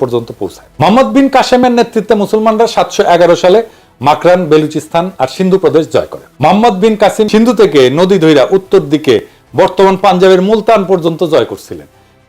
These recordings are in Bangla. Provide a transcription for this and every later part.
পর্যন্ত পৌঁছায়। মোহাম্মদ বিন কাসেমের নেতৃত্বে মুসলমানরা সাতশো এগারো সালে মাকরান, বেলুচিস্তান আর সিন্ধু প্রদেশ জয় করে। মোহাম্মদ বিন কাসিম সিন্ধু থেকে নদী ধৈরা উত্তর দিকে বর্তমান পাঞ্জাবের মুলতান পর্যন্ত জয় করছিলেন।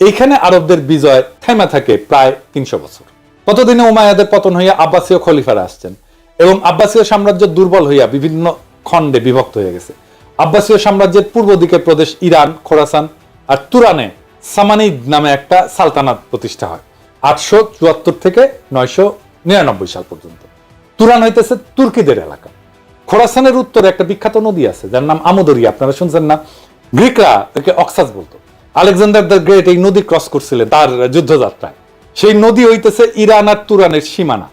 এইখানে আরবদের বিজয় থেমা থাকে প্রায় তিনশো বছর। ততদিনে উমায়াদের পতন হইয়া আব্বাসীয় খলিফারা আসছেন এবং আব্বাসীয় সাম্রাজ্য দুর্বল হইয়া বিভিন্ন খণ্ডে বিভক্ত হয়ে গেছে। আব্বাসীয় সাম্রাজ্যের পূর্ব দিকের প্রদেশ ইরান, খোরাসান আর তুরানে সামানিদ নামে একটা সালতানাত প্রতিষ্ঠা হয়। আটশো চুয়াত্তর থেকে নয়শো নিরানব্বই সাল পর্যন্ত। তুরান হইতেছে তুর্কিদের এলাকা। খোরাসানের উত্তরে একটা বিখ্যাত নদী আছে, যার নাম আমোদরিয়া আপনারা শুনছেন না? গ্রিকরা একে অক্সাস বলতো। আলেকজান্ডার দ্য গ্রেট এই নদী ক্রস করছিলেন তার যুদ্ধযাত্রায়। সেই নদী হইতেছে ইরান আর তুরানের সীমানা।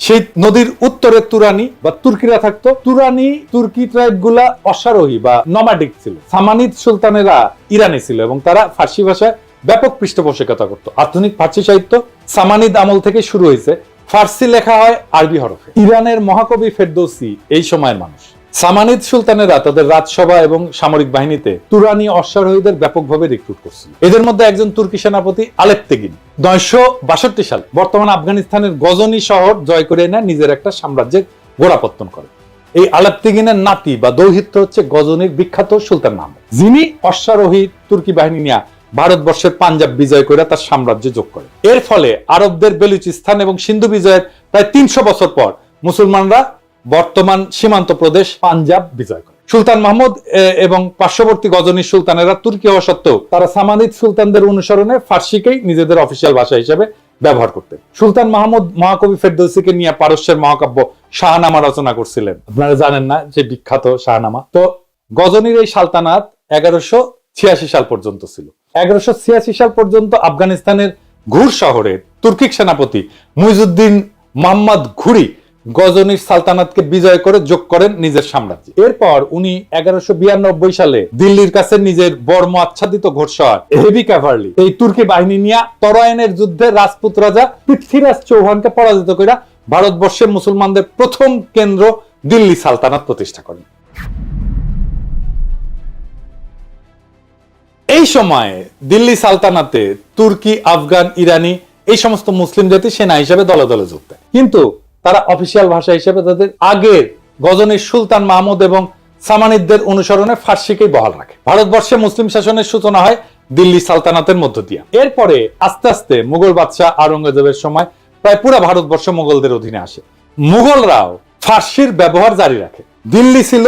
সেই নদীর উত্তরে তুরানি বা তুর্কিরা থাকতো। তুরানি তুর্কি ট্রাইবগুলা অশ্বারোহী বা নমাডিক ছিল। সামানিদ সুলতানেরা ইরানি ছিল এবং তারা ফার্সি ভাষায় ব্যাপক পৃষ্ঠপোষকতা করত। আধুনিক ফার্সি সাহিত্য সামানিদ আমল থেকে শুরু হয়েছে। ফার্সি লেখা হয় আরবি হরফে। ইরানের মহাকবি ফেরদৌসি এই সময়ের মানুষ। সামানিদ সুলতানেরা তাদের রাজসভা এবং সামরিক বাহিনীতে তুরানি অশ্বারোহীদের ব্যাপকভাবে রিক্রুট করছিল। এদের মধ্যে একজন তুর্কি সেনাপতি আলেপ্তেগিন। নয়শো বাষট্টি সাল বর্তমান আফগানিস্তানের গজনি শহর জয় করে এনে নিজের একটা সাম্রাজ্যের গোড়াপত্তন করে। এই আলেপ্তেগিনের নাতি বা দৌহিত্র হচ্ছে গজনির বিখ্যাত সুলতান মাহমুদ, যিনি অশ্বারোহী তুর্কি বাহিনী নিয়ে ভারতবর্ষের পাঞ্জাব বিজয় করে তার সাম্রাজ্য যোগ করে। এর ফলে আরবদের বেলুচিস্তান এবং সিন্ধু বিজয়ের প্রায় তিনশো বছর পর মুসলমানরা বর্তমান সীমান্ত প্রদেশ পাঞ্জাব বিজয় করে। সুলতান মাহমুদ এবং পার্শ্ববর্তী গজনী সুলতানেরা তুর্কি হওয়া সত্ত্বেও তারা সামানিদ সুলতানদের অনুসরণে ফার্সিকেই নিজেদের অফিসিয়াল ভাষা হিসেবে ব্যবহার করতেন। সুলতান মাহমুদ মহাকবি ফেরদৌসিকে নিয়ে পারস্যের মহাকাব্য শাহনামা রচনা করছিলেন। আপনারা জানেন না যে বিখ্যাত শাহনামা। তো গজনীর এই সালতানাত এগারোশো ছিয়াশি সাল পর্যন্ত ছিল। এগারোশো ছিয়াশি সাল পর্যন্ত আফগানিস্তানের ঘুর শহরে তুর্কিক সেনাপতি মুইজুদ্দিন মোহাম্মদ ঘুরি গজনীর সালতানাতকে বিজয় করে যোগ করেন নিজের সাম্রাজ্যে। এরপর উনি এগারোশো বিরানব্বই সালে দিল্লির কাছে নিজের বর্ম আচ্ছাদিত ঘোষণা হেভি ক্যাভারলি, এই তুর্কি বাহিনী নিয়ে তরায়নের যুদ্ধে রাজপুত রাজা পৃথ্বীরাজ চৌহানকে পরাজিত করে ভারতবর্ষের মুসলমানদের প্রথম কেন্দ্র দিল্লি সালতানাত প্রতিষ্ঠা করেন। এই সময়ে দিল্লি সালতানাতে তুর্কি, আফগান, ইরানি এই সমস্ত মুসলিম জাতি সেনা হিসেবে দলে দলে যোগ দেয়। কিন্তু তারা অফিসিয়াল ভাষা হিসেবে তাদের আগের গজনীর সুলতান মাহমুদ এবং সামানিদদের অনুসরণে ফার্সিকেই বহাল রাখে। ভারতবর্ষে মুসলিম শাসনের সূচনা হয় দিল্লি সালতানাতের মধ্য দিয়ে। এরপরে আস্তে আস্তে মুঘল বাদশাহ আওরঙ্গজেবের সময় প্রায় পুরো ভারতবর্ষ মুঘলদের অধীনে আসে। মুঘলরাও ফার্সির ব্যবহার জারি রাখে। দিল্লি ছিল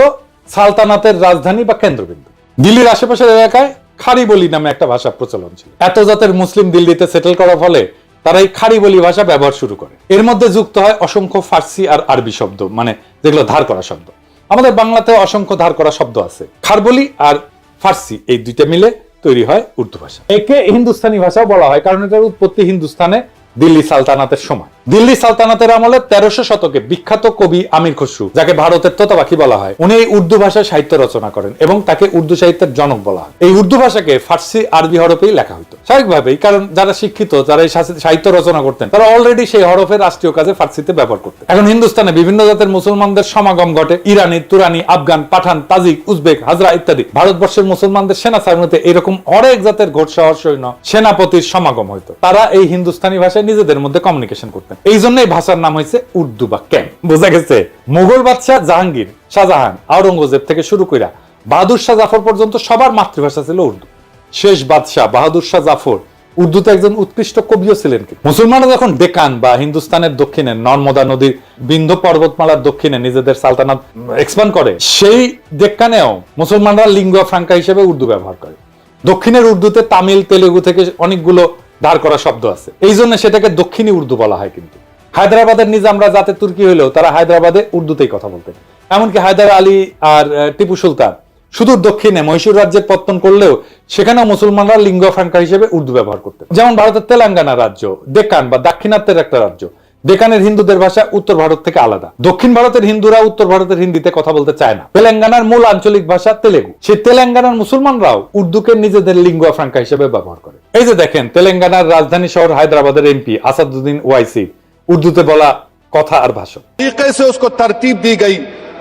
সালতানাতের রাজধানী বা কেন্দ্রবিন্দু। দিল্লির আশেপাশের এলাকায় খারি বলি নামে একটা ভাষা প্রচলন ছিল। এত জাতের মুসলিম দিল্লিতে সেটেল করার ফলে তারা এই খারি বলি ভাষা ব্যবহার শুরু করে। এর মধ্যে যুক্ত হয় অসংখ্য ফার্সি আর আরবি শব্দ মানে যেগুলো ধার করা শব্দ। আমাদের বাংলাতে অসংখ্য ধার করা শব্দ আছে। খারবলি আর ফার্সি এই দুইটা মিলে তৈরি হয় উর্দু ভাষা। একে হিন্দুস্তানি ভাষাও বলা হয়, কারণ এটার উৎপত্তি হিন্দুস্তানে দিল্লি সালতানাতের সময়। দিল্লি সালতানাতের আমলে তেরোশো শতকে বিখ্যাত কবি আমির খসরু, যাকে ভারতের তোতাবাকি বলা হয়, উনি এই উর্দু ভাষায় সাহিত্য রচনা করেন এবং তাকে উর্দু সাহিত্যের জনক বলা হয়। এই উর্দু ভাষাকে ফার্সি, আরবি হরফেই লেখা হতো স্বাভাবিকভাবেই, কারণ যারা শিক্ষিত, যারা এই সাহিত্য রচনা করতেন, তারা অলরেডি সেই হরফের রাষ্ট্রীয় কাজে ফার্সিতে ব্যবহার করতেন। এখন হিন্দুস্তানে বিভিন্ন জাতের মুসলমানদের সমাগম ঘটে। ইরানি, তুরানি, Afghan, Pathan, Tajik, Uzbek, Hazara ইত্যাদি। ভারতবর্ষের মুসলমানদের সেনা সামনেতে এরকম অনেক জাতের ঘোট সৈন্য, সেনাপতির সমাগম হইতো। তারা এই হিন্দুস্তানি ভাষায় নিজেদের মধ্যে কমিউনিকেশন করতেন। এই জন্য এই ভাষার নাম হয়েছে উর্দু বা ক্যাম। বোঝা গেছে? মুঘল বাদশাহ জাহাঙ্গীর শাহজাহান আওরঙ্গজেব থেকে শুরু কইরা বাহাদুর শাহ জাফর পর্যন্ত সবার মাতৃভাষা ছিল উর্দু। শেষ বাদশাহ বাহাদুর শাহ জাফর উর্দুতে একজন উৎকৃষ্ট কবিও ছিলেন কি মুসলমানরা যখন ডেকান বা হিন্দুস্তানের দক্ষিণে নর্মদা নদীর বিন্ধ্য পর্বতমালার দক্ষিণে নিজেদের সালতানাত এক্সপান্ড করে, সেই ডেক্কানেও মুসলমানরা লিঙ্গুয়া ফ্রাঙ্কা হিসেবে উর্দু ব্যবহার করে। দক্ষিণের উর্দুতে তামিল, তেলেগু থেকে অনেকগুলো ধার করা শব্দ আছে। এই জন্য সেটাকে দক্ষিণী উর্দু বলা হয় কিন্তু। হায়দ্রাবাদের নিজামরা যাতে তুর্কি হলেও তারা হায়দ্রাবাদে উর্দুতেই কথা বলতেন। এমনকি হায়দার আলী আর টিপু সুলতান সুদূর দক্ষিণে মহীশূর রাজ্যের পত্তন করলেও সেখানেও মুসলমানরা লিঙ্গ ফ্রাঙ্কা হিসেবে উর্দু ব্যবহার করতেন। যেমন ভারতের তেলেঙ্গানা রাজ্য, দেকান বা দাক্ষিণাত্যের একটা রাজ্য। ডেকানের হিন্দুদের ভাষা উত্তর ভারত থেকে আলাদা দক্ষিণ ভারতের হিন্দুরা উত্তর ভারতের হিন্দিতে কথা বলতে চায় না তেলেঙ্গানার মূল আঞ্চলিক ভাষা তেলেগু সেই তেলেঙ্গানার মুসলমানরাও উর্দুকে নিজেদের লিঙ্গুয়া ফ্রাঙ্কা হিসেবে ব্যবহার করে এই যে দেখেন তেলেঙ্গানার রাজধানী শহর হায়দ্রাবাদের এমপি আসাদুদ্দিন ওয়াইসি উর্দুতে বলা কথা আর ভাষণ तरीके से उसको तरतीब दी गई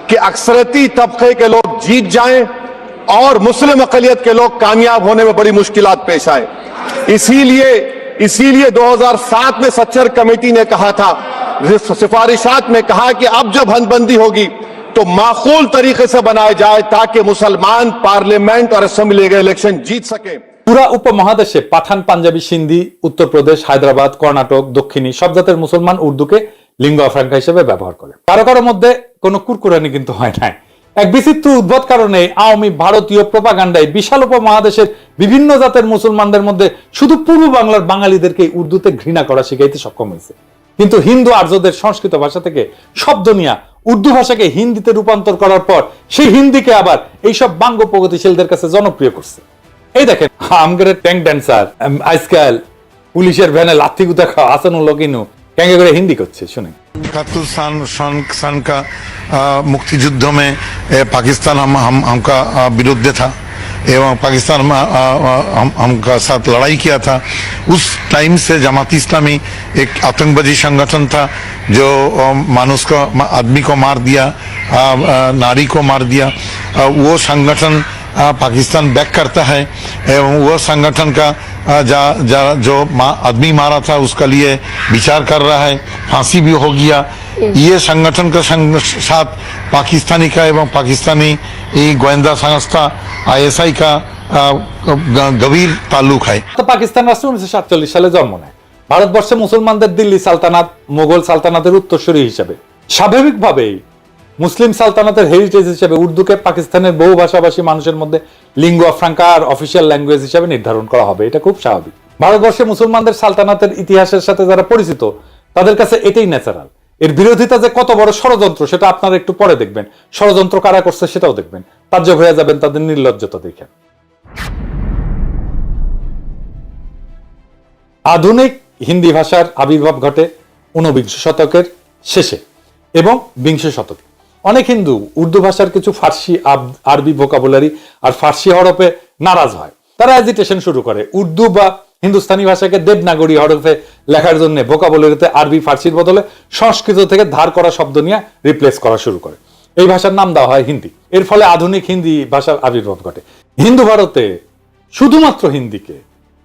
कि अक्सरती तबके के लोग जीत जाएं और मुस्लिम अकलियत के लोग कामयाब होने में बड़ी मुश्किलात पेश आए इसीलिए इसीलिए 2007 में सच्चर कमेटी ने कहा था सिफारिशात में कहा कि अब जब हदबंदी होगी तो माकूल तरीके से बनाया जाए ताकि मुसलमान पार्लियामेंट और असेंबली के इलेक्शन जीत सके পুরা উপমহাদেশে পাঠান পাঞ্জাবি সিন্ধি উত্তরপ্রদেশ হায়দ্রাবাদ কর্ণাটক দক্ষিণী সব জাতের মুসলমান উর্দুকে লিঙ্গ আফ্রাঙ্কা হিসেবে ব্যবহার করে কারো কারো মধ্যে কোনো কুরকুরানি কিন্তু হয় নাই এক বিচিত্র উদ্ভট কারণে আওয়ামী ভারতীয় প্রপাগান্ডায় বিশাল উপমহাদেশের বিভিন্ন জাতের মুসলমানদের মধ্যে শুধু পূর্ব বাংলার বাঙালিদেরকে উর্দুতে ঘৃণা করা শিখাইতে সক্ষম হয়েছে। কিন্তু হিন্দু আর্যদের সংস্কৃত ভাষা থেকে শব্দ নিয়া উর্দু ভাষাকে হিন্দিতে রূপান্তর করার পর সেই হিন্দিকে আবার এইসব বাঙ্গ প্রগতিশীলদের কাছে জনপ্রিয় করছে। এই দেখেন আমগের ট্যাঙ্ক ড্যান্সার আজকাল পুলিশের ভ্যানে লাথি গুতা খাওয়া আসানুল কিনু ক্যাঙ্গে করে হিন্দি করছে শুনে इकहत्तर सन सन सन का अ, मुक्तियुद्ध में ए, पाकिस्तान हम हम हमका अ, विरुद्ध था एवं पाकिस्तान में अ, अ, हम हमका साथ लड़ाई किया था उस टाइम से जमात इस्लामी एक आतंकवादी संगठन था जो अ, मानुष को मा- आदमी को मार दिया अ, अ, नारी को मार दिया अ, वो संगठन अ, पाकिस्तान बैक करता है एवं वो संगठन का अ, जा, जा जो मा, आदमी मारा था उसका लिए विचार कर रहा है। फांसी भी हो गया। ये संगठन के साथ पाकिस्तानी का एवं पाकिस्तानी गोयंदा संस्था আইএসআই কা গভীর তাল্লুক হয় তো পাকিস্তান রাষ্ট্র উনিশশো সাতচল্লিশ সালে জন্ম নেয়। ভারতবর্ষে মুসলমানদের দিল্লি সালতানাত মোগল সালতানাতের উত্তরসূরি হিসেবে। স্বাভাবিকভাবেই মুসলিম সালতানাতের হেরিটেজ হিসেবে উর্দুকে পাকিস্তানের বহু ভাষাভাষী মানুষের মধ্যে লিঙ্গুয়া ফ্রাঙ্কা আর অফিসিয়াল ল্যাঙ্গুয়েজ হিসেবে নির্ধারণ করা হবে। এটা খুব স্বাভাবিক। ভারতবর্ষে মুসলমানদের সালতানাতের ইতিহাসের সাথে যারা পরিচিত, তাদের কাছে এটাই ন্যাচারাল এর বিরোধিতা যে কত বড় ষড়যন্ত্র, সেটা আপনারা একটু পরে দেখবেন। ষড়যন্ত্র কারা করছে সেটাও দেখবেন। তাজ্জব হয়ে যাবেন তাদের নির্লজ্জতা দেখে। আধুনিক হিন্দি ভাষার আবির্ভাব ঘটে ঊনবিংশ শতকের শেষে এবং বিংশ শতকে। অনেক হিন্দু, উর্দু ভাষার কিছু ফার্সি আরবি ভোকাবুলারি আর ফার্সি হরফে নারাজ হয়। তারা এজিটেশন শুরু করে। উর্দু বা হিন্দুস্তানি ভাষাকে দেবনাগরী হরফে লেখার জন্য ভোকাবুলারিতে আরবি, ফার্সির বদলে সংস্কৃত থেকে ধার করা শব্দ নিয়ে রিপ্লেস করা শুরু করে। এই ভাষার নাম দেওয়া হয় হিন্দি। এর ফলে আধুনিক হিন্দি ভাষার আবির্ভাব ঘটে। হিন্দু ভারতে শুধুমাত্র হিন্দিকে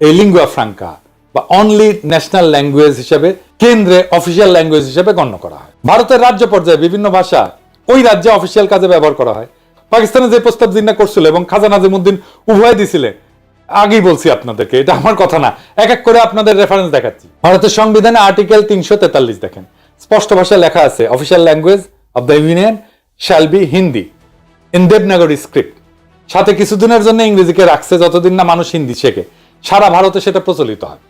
এই লিঙ্গুয়া ফ্রাঙ্কা বা অনলি ন্যাশনাল ল্যাঙ্গুয়েজ হিসেবে, কেন্দ্রে অফিসিয়াল ল্যাঙ্গুয়েজ হিসেবে গণ্য করা হয়। ভারতের রাজ্য পর্যায়ে বিভিন্ন ভাষা ওই রাজ্যে অফিসিয়াল কাজে ব্যবহার করা হয়। পাকিস্তানে যে প্রস্তাব জিন্না করছিল এবং খাজা নাজিমুদ্দিন উভয় দিছিলেন আগেই বলছি আপনাদেরকে, এটা আমার কথা না। এক এক করে আপনাদের রেফারেন্স দেখাচ্ছি। ভারতের সংবিধানে আর্টিকেল তিনশো তেতাল্লিশ দেখেন। স্পষ্ট ভাষায় লেখা আছে official language of the union shall be Hindi in Devanagari script সাথে কিছুদিনের জন্য ইংরেজিকে রাখছে, যতদিন না মানুষ হিন্দি শেখে। সারা ভারতে সেটা প্রচলিত হয়।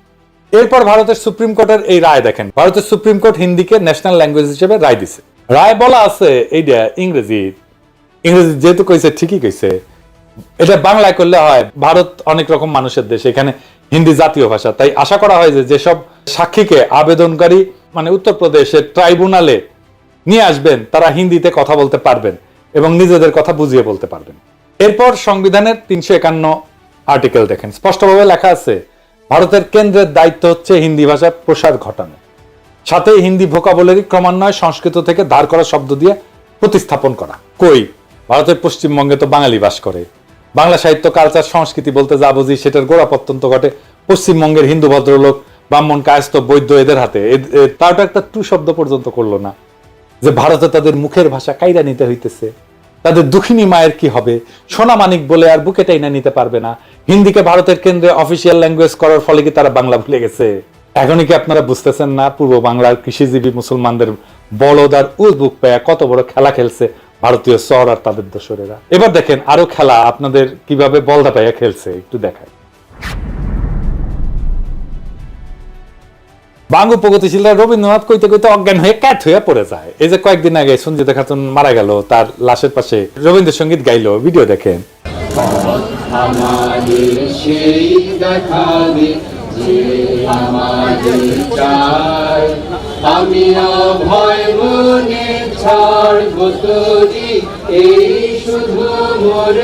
এরপর ভারতের সুপ্রিম কোর্টের এই রায় দেখেন। ভারতের সুপ্রিম কোর্ট হিন্দিকে ন্যাশনাল ল্যাঙ্গুয়েজ হিসেবে রায় দিছে। রায় বলা আছে এইটা ইংরেজি ইংরেজি যেহেতু কইছে, ঠিকই কইছে। এটা বাংলায় করলে হয়, ভারত অনেক রকম মানুষের দেশ, এখানে হিন্দি জাতীয় ভাষা। তাই আশা করা হয় যে যেসব সাক্ষীকে আবেদনকারী মানে উত্তরপ্রদেশের ট্রাইব্যুনালে নিয়ে আসবেন, তারা হিন্দিতে কথা বলতে পারবেন এবং নিজেদের কথা বুঝিয়ে বলতে পারবেন। এরপর সংবিধানের তিনশো একান্ন আর্টিকেল দেখেন। স্পষ্টভাবে লেখা আছে, ভারতের কেন্দ্রের দায়িত্ব হচ্ছে হিন্দি ভাষার প্রসার ঘটানো। সাথে হিন্দি ভোকাবুলারি ক্রমান্বয়ে সংস্কৃত থেকে ধার করা শব্দ দিয়ে প্রতিস্থাপন করা। কই? ভারতের পশ্চিমবঙ্গে তো বাঙালি বাস করে। বাংলা সাহিত্য, কালচার, সংস্কৃতি বলতে যা বুঝি সেটার গোড়াপত্যন্ত ঘটে পশ্চিমবঙ্গের হিন্দু ভদ্রলোক, ব্রাহ্মণ, কায়স্থ, বৈদ্য এদের হাতে। তাও তো একটা টু শব্দ পর্যন্ত করল না। যে ভারতে তাদের মুখের ভাষা কাইরা নিতে হইতেছে, তাদের দুঃখিনী মায়ের কি হবে? সোনা মানিক বলে আর বুকে টাইনা নিতে পারবে না। হিন্দিকে ভারতের কেন্দ্রে অফিসিয়াল ল্যাঙ্গুয়েজ করার ফলে কি তারা বাংলা ভুলে গেছে? এখনই কি আপনারা বুঝতেছেন না? পূর্ব বাংলার কৃষিজীবী মুসলমানদের বলদ আর উজবুক পেয়া কত বড় খেলা খেলছে ভারতীয় শহর আর তাদের দোসরেরা। এবার দেখেন আরও খেলা আপনাদের কীভাবে বলদা পাইয়া খেলছে, একটু দেখায় বাঙ্গু প্রগতিশীলরা রবীন্দ্রনাথ কইতে কইতে অজ্ঞান হয়ে ক্যাট হয়ে পড়ে যায়। এই যে কয়েকদিন আগে সঞ্জিতা খাতুন মারা গেল, তার লাশের পাশে রবীন্দ্রসঙ্গীত গাইলো, ভিডিও দেখেন। আমি অভয় মনে ছাড়ব তোরি এই শুধু মোর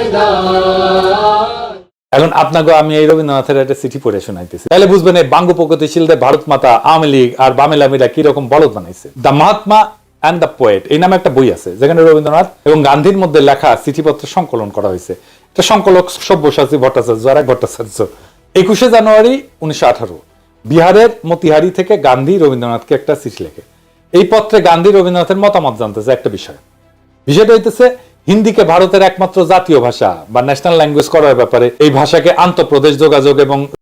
এখন আপনাকে আমি এই রবীন্দ্রনাথের একটা চিঠি পড়ে শোনাইতেছি। তাহলে বুঝবেন এই বাঙ্গু প্রগতিশীলদের ভারত মাতা আওয়ামী লীগ আর বামেলামিরা কীরকম বলদ বানাইছে। The Mahatma and the poet এই নামে একটা বই আছে, যেখানে রবীন্দ্রনাথ এবং গান্ধীর মধ্যে লেখা চিঠিপত্র সংকলন করা হয়েছে। এটা সংকলক সব্যসাচী ভট্টাচার্য আর এক ভট্টাচার্য। একুশে জানুয়ারি উনিশশো আঠারো। বিহারের মতিহারি থেকে গান্ধী রবীন্দ্রনাথকে একটা চিঠি লেখে। এই পত্রে গান্ধী রবীন্দ্রনাথের মতামত জানতেছে একটা বিষয়। বিষয়টা হইতেছে, হিন্দিকে ভারতের একমাত্র জাতীয় ভাষা বা ন্যাশনাল ল্যাঙ্গুয়েজ করার ব্যাপারে এই ভাষাকে আন্তঃপ্রদেশ যোগাযোগ এবং